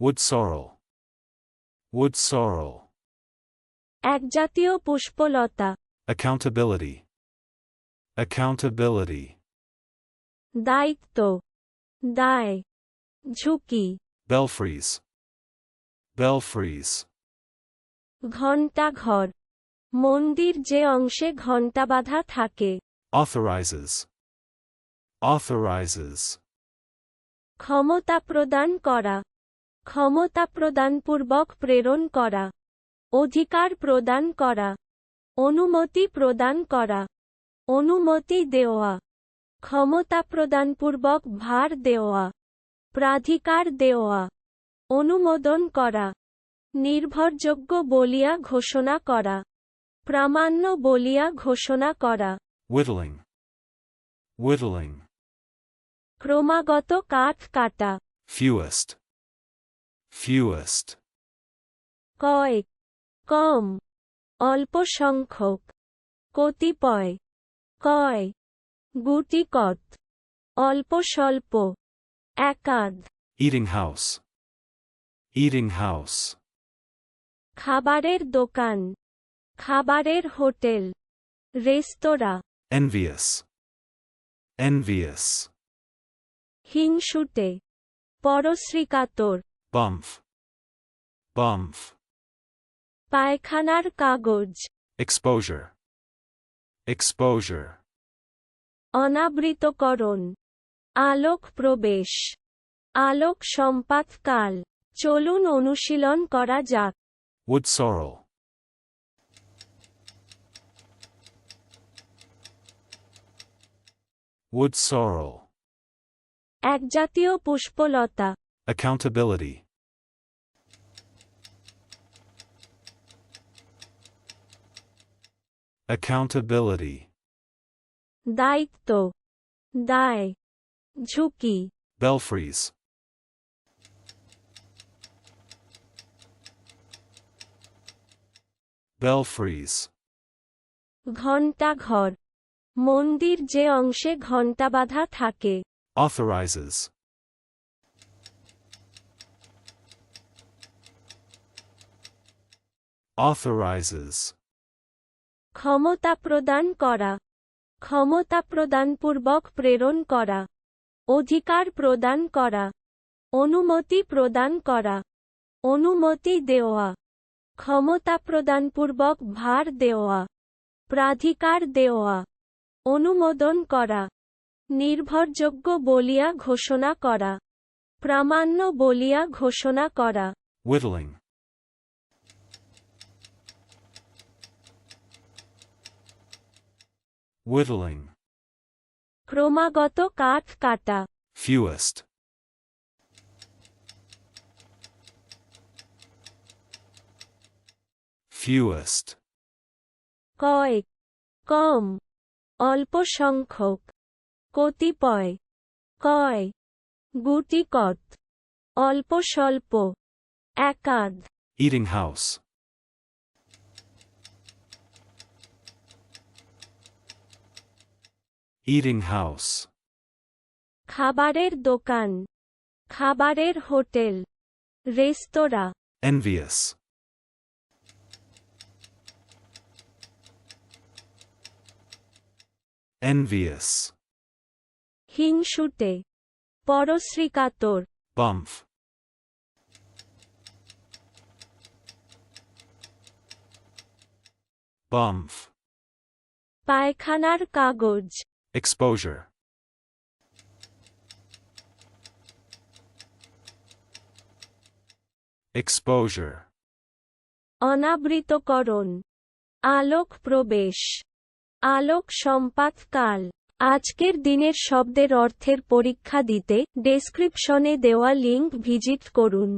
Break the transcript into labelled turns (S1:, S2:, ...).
S1: Wood sorrel. Wood sorrel.
S2: একজাতীয় Pushpalata
S1: Accountability. Accountability.
S2: দায়িত্ব দায় ঝুঁকি
S1: Belfries. Belfries.
S2: ঘণ্টাঘর মন্দির যে অংশে ঘণ্টা বাঁধা থাকে
S1: Authorizes. Authorizes.
S2: ক্ষমতা প্রদান করা ক্ষমতা প্রদানপূর্বক প্রেরণ করা। অধিকার প্রদান করা। অনুমতি প্রদান করা। অনুমতি দেওয়া। ক্ষমতা প্রদানপূর্বক ভার দেওয়া। প্রাধিকার দেওয়া। অনুমোদন করা। নির্ভরযোগ্য বলিয়া ঘোষণা করা। প্রামাণ্য বলিয়া ঘোষণা করা।
S1: Whittling. Whittling.
S2: ক্রমাগত কাঠ কাটা।
S1: Fewest. Fewest.
S2: কয়েক কম অল্প সংখ্যক কতিপয় কয় গুটিকত অল্প স্বল্প একাদ
S1: Eating house. Eating house.
S2: খাবারের দোকান খাবারের হোটেল রেস্তোরাঁ
S1: Envious. Envious.
S2: হিংসুটে পরশ্রীকাতর
S1: Bump. Bump.
S2: পায়খানার কাগজ
S1: Exposure. Exposure.
S2: অনাবৃতকরণ আলোক প্রবেশ আলোক সম্পাতকাল চলুন অনুশীলন করা যাক
S1: Wood sorrel. Wood sorrel.
S2: একজাতীয় পুষ্পলতা
S1: Accountability. Accountability.
S2: দায়িত্ব দায় ঝুঁকি
S1: Belfries. Belfries.
S2: ঘণ্টাঘর মন্দির যে অংশে ঘণ্টা বাঁধা থাকে
S1: Authorizes. Authorizes.
S2: ক্ষমতা প্রদান করা। ক্ষমতা প্রদানপূর্বক প্রেরণ করা। অধিকার প্রদান করা। অনুমতি প্রদান করা। অনুমতি দেওয়া। ক্ষমতা প্রদানপূর্বক ভার দেওয়া। প্রাধিকার দেওয়া। অনুমোদন করা। নির্ভরযোগ্য বলিয়া ঘোষণা করা। প্রামাণ্য বলিয়া ঘোষণা করা।
S1: Whittling. Whittling.
S2: ক্রমাগত কাঠ কাটা
S1: Fewest. Fewest.
S2: কয়েক কম অল্প সংখ্যক কতিপয় কয় গুটিকত অল্প স্বল্প একাদ
S1: Eating house. Eating house.
S2: খাবারের দোকান খাবারের হোটেল রেস্তোরাঁ
S1: Envious. Envious.
S2: হিংসুটে পরশ্রীকাতর
S1: Bump. Bump.
S2: পায়খানার কাগজ
S1: Exposure. Exposure.
S2: অনাবৃতকরণ আলোক প্রবেশ আলোক সম্পাতকাল আজকের দিনের শব্দের অর্থের পরীক্ষা দিতে ডেসক্রিপশনে দেওয়া লিঙ্ক ভিজিট করুন